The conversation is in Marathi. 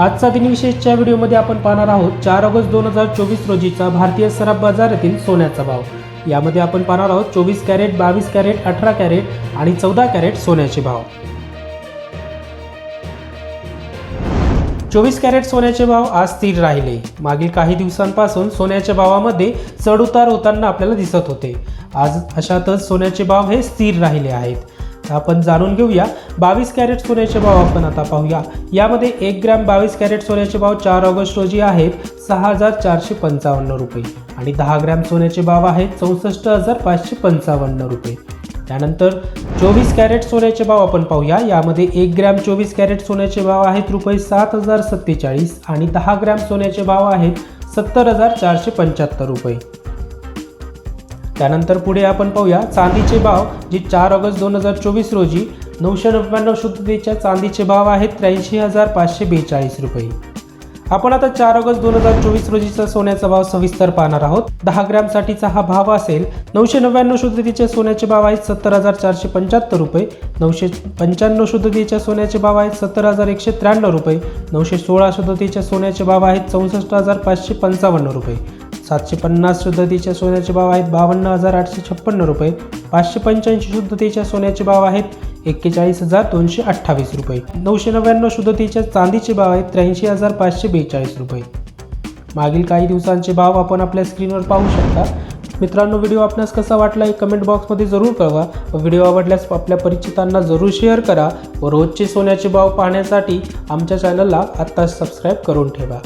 आजचा दिनविशेषच्या व्हिडिओमध्ये आपण पाहणार आहोत चार ऑगस्ट दोन हजार चोवीस रोजीचा भारतीय सराफ बाजारातील सोन्याचा भाव. यामध्ये आपण पाहणार आहोत चोवीस कॅरेट बावीस कॅरेट अठरा कॅरेट आणि चौदा कॅरेट सोन्याचे भाव. चोवीस कॅरेट सोन्याचे भाव आज स्थिर राहिले. मागील काही दिवसांपासून सोन्याच्या भावामध्ये चढउतार होताना आपल्याला दिसत होते. आज अशातच सोन्याचे भाव हे स्थिर राहिले आहेत. आपण जाणून घेऊया. बावीस कॅरेट सोन्याचे भाव आपण आता पाहूया. यामध्ये एक ग्रॅम बावीस कॅरेट सोन्याचे भाव चार ऑगस्ट रोजी आहेत. सहा हजार चारशे पंचावन्न रुपये. आणि दहा ग्रॅम सोन्याचे भाव आहेत चौसष्ट हजार पाचशे पंचावन्न रुपये. त्यानंतर चोवीस कॅरेट सोन्याचे भाव आपण पाहूया. यामध्ये एक ग्रॅम चोवीस कॅरेट सोन्याचे भाव आहेत रुपये सात हजार सत्तेचाळीस आणि दहा ग्रॅम सोन्याचे भाव आहेत सत्तर हजार चारशे पंच्याहत्तर रुपये. त्यानंतर पुढे आपण पाहूया चांदीचे भाव जे चार ऑगस्ट दोन हजार चोवीस रोजी नऊशे नव्याण्णव शुद्धतेच्या चांदीचे भाव आहेत त्र्याऐंशी हजार पाचशे बेचाळीस रुपये. आपण आता चार ऑगस्ट दोन हजार चोवीस रोजीचा सोन्याचा भाव सविस्तर पाहणार आहोत. दहा ग्रॅमसाठीचा हा भाव असेल नऊशे नव्याण्णव शुद्धतेचे सोन्याचे भाव आहेत सत्तर हजार चारशे पंच्याहत्तर रुपये नऊशे पंच्याण्णव शुद्धतेच्या सोन्याचे भाव आहेत सत्तर हजार एकशे त्र्याण्णव रुपये नऊशे सोळा शुद्धतेच्या सोन्याचे भाव आहेत चौसष्ट हजार पाचशे पंचावन्न रुपये. सातशे पन्नास शुद्धतेच्या सोन्याचे भाव आहेत बावन्न हजार आठशे छप्पन्न रुपये. पाचशे पंच्याऐंशी शुद्धतेच्या सोन्याचे भाव आहेत एक्केचाळीस हजार दोनशे अठ्ठावीस रुपये. नऊशे नव्याण्णव शुद्धतेच्या चांदीचे भाव आहेत त्र्याऐंशी हजार पाचशे बेचाळीस रुपये. मागील काही दिवसांचे भाव आपण आपल्या स्क्रीनवर पाहू शकता. मित्रांनो व्हिडिओ आपणास कसा वाटला हे कमेंट बॉक्समध्ये जरूर कळवा. व व्हिडिओ आवडल्यास आपल्या परिचितांना जरूर शेअर करा. व रोजचे सोन्याचे भाव पाहण्यासाठी आमच्या चॅनलला आत्ताच सबस्क्राईब करून ठेवा.